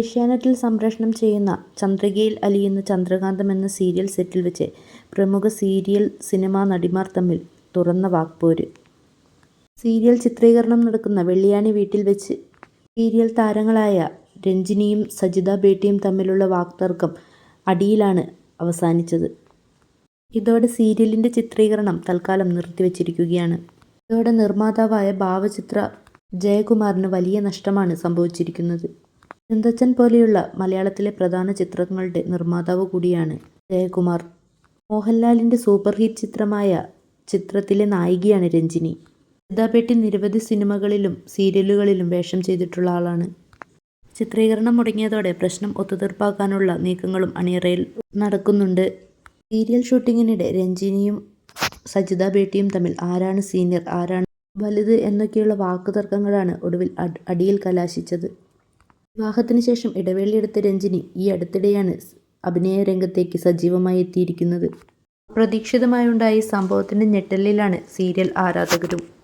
ഏഷ്യാനെറ്റിൽ സംപ്രേഷണം ചെയ്യുന്ന ചന്ദ്രികയിൽ അലിയുന്ന ചന്ദ്രകാന്തം എന്ന സീരിയൽ സെറ്റിൽ വെച്ച് പ്രമുഖ സീരിയൽ സിനിമാ നടിമാർ തമ്മിൽ തുറന്ന വാക്പോര്. സീരിയൽ ചിത്രീകരണം നടക്കുന്ന വെള്ളിയാണി വീട്ടിൽ വെച്ച് സീരിയൽ താരങ്ങളായ രഞ്ജിനിയും സജിത ബേട്ടിയും തമ്മിലുള്ള വാക്തർക്കം അടിയിലാണ് അവസാനിച്ചത്. ഇതോടെ സീരിയലിന്റെ ചിത്രീകരണം തൽക്കാലം നിർത്തിവച്ചിരിക്കുകയാണ്. ഇതോടെ നിർമ്മാതാവായ ഭാവചിത്ര ജയകുമാറിന് വലിയ നഷ്ടമാണ് സംഭവിച്ചിരിക്കുന്നത്. പെരുന്തച്ചൻ പോലെയുള്ള മലയാളത്തിലെ പ്രധാന ചിത്രങ്ങളുടെ നിർമ്മാതാവ് കൂടിയാണ് ജയകുമാർ. മോഹൻലാലിന്റെ സൂപ്പർ ഹിറ്റ് ചിത്രമായ ചിത്രത്തിലെ നായികയാണ് രഞ്ജിനി. സിദ്ധാപേട്ടി നിരവധി സിനിമകളിലും സീരിയലുകളിലും വേഷം ചെയ്തിട്ടുള്ള ആളാണ്. ചിത്രീകരണം മുടങ്ങിയതോടെ പ്രശ്നം ഒത്തുതീർപ്പാക്കാനുള്ള നീക്കങ്ങളും അണിയറയിൽ നടക്കുന്നുണ്ട്. സീരിയൽ ഷൂട്ടിങ്ങിനിടെ രഞ്ജിനിയും സജിത ബേട്ടിയും തമ്മിൽ ആരാണ് സീനിയർ ആരാണ് വലുത് എന്നൊക്കെയുള്ള വാക്കുതർക്കങ്ങളാണ് ഒടുവിൽ അടിയിൽ കലാശിച്ചത്. വിവാഹത്തിന് ശേഷം ഇടവേളയെടുത്ത രഞ്ജിനി ഈ അടുത്തിടെയാണ് അഭിനയ രംഗത്തേക്ക് സജീവമായി എത്തിയിരിക്കുന്നത്. അപ്രതീക്ഷിതമായുണ്ടായ സംഭവത്തിന്റെ ഞെട്ടലിലാണ് സീരിയൽ ആരാധകരും.